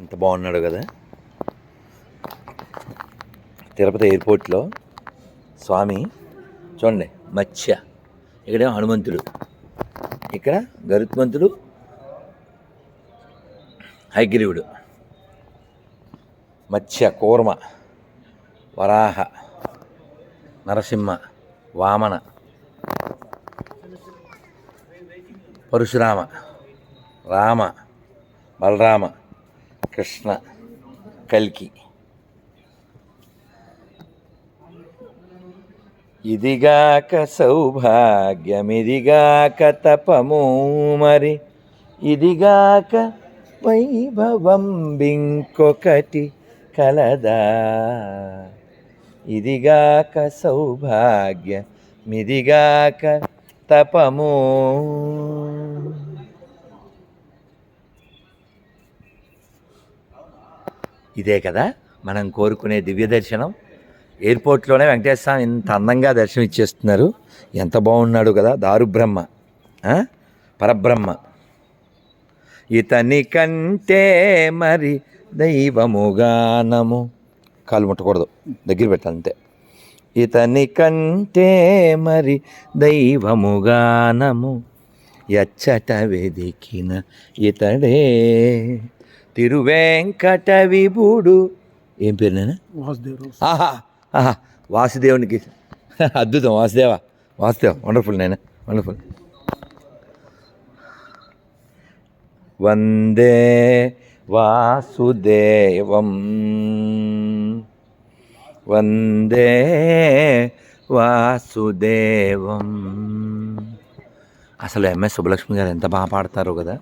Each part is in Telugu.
ఎంత బాగున్నాడు కదా. తిరుపతి ఎయిర్పోర్ట్లో స్వామి చూడండి మత్స్య ఇక్కడ హనుమంతుడు. ఇక్కడ గరుత్మంతుడు హైగ్రీవుడు. మత్స్య కూర్మ వరాహ నరసింహ వామన పరశురామ రామ బలరామ కృష్ణ కల్కి. ఇదిగాక సౌభాగ్యమిదిగాక తపము మరి ఇదిగాక వైభవం బింకొకటి కలదా. ఇదిగాక సౌభాగ్య మిదిగాక తపము ఇదే కదా? మనం కోరుకునే దివ్య దర్శనం. ఎయిర్పోర్ట్లోనే వెంకటేశ్వర స్వామి ఇంత అందంగా దర్శనం ఇచ్చేస్తున్నారు. ఎంత బాగున్నాడు కదా? దారుబ్రహ్మ. పరబ్రహ్మ. ఇతని కంటే మరి దైవముగానము కాలు ముట్టకూడదు. దగ్గర పెట్టాలి అంతే. ఇతని కంటే మరి దైవముగానము ఎచ్చట వెదికిన ఇతడే. తిరువేంకట విభుడు ఏం పేరు నేను వాసుదేవరావు ఆహా ఆహా వాసుదేవునికి అద్భుతం వాసుదేవ. వాసుదేవ వండర్ఫుల్ నేను వండర్ఫుల్ వందే వాసుదేవం. వందే వాసుదేవం. అసలు ఎంఎస్ సుబ్బలక్ష్మి గారు ఎంత బాగా పాడతారో కదా.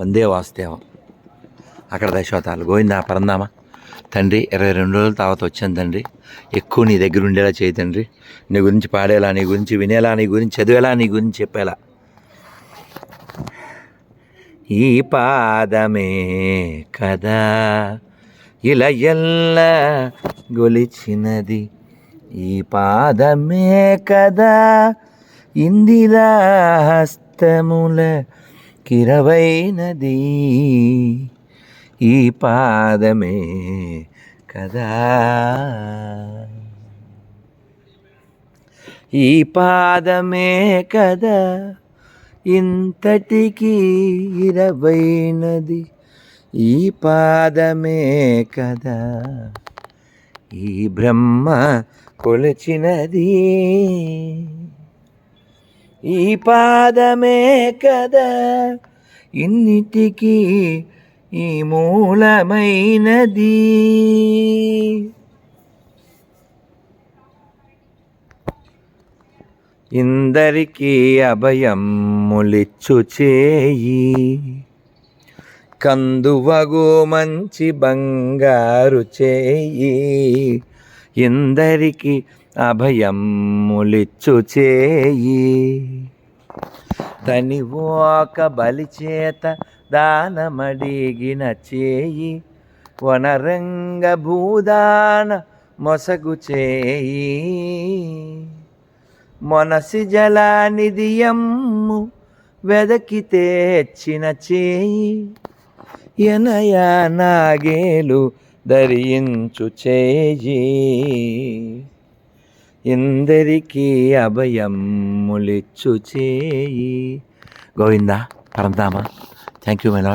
వందే వాసుదేవం. అక్కడ దశోతాలు గోవిందా పరందామా? తండ్రి ఇరవై రెండు రోజుల తర్వాత వచ్చాను తండ్రి. ఎక్కువ నీ దగ్గర ఉండేలా చేయి తండ్రి. నీ గురించి పాడేలా నీ గురించి వినేలా నీ గురించి చదివేలా నీ గురించి చెప్పేలా. ఈ పాదమే కదా ఇలా ఎల్ల గొలిచినది. ఈ పాదమే కదా ఇందిరా హస్తముల కిరవైనది. ఈ పాదమే కదా. ఈ పాదమే కదా. ఇంతటికి ఇరవైనది. ఈ పాదమే కదా. ఈ బ్రహ్మ కొలిచినది. ఈ పాదమే కదా. ఇన్నిటికీ ఈ మూలమైనది. ఇందరికీ అభయములిచ్చు చేయి. కందువగు మంచి బంగారు చేయి. ఇందరికీ అభయములిచ్చు చేయి. తని ఒక బలిచేత దానమడిగిన చేయి వనరంగ భూదాన మొసగు చేయి. మొనసి జలానిధియమ్ము వెదకి తెచ్చిన చేయి ఎనయా నాగేలు ధరించు చేయి. ఎందరికీ అభయములిచ్చు చేయి. Govinda పరందామా Thank you, my lord.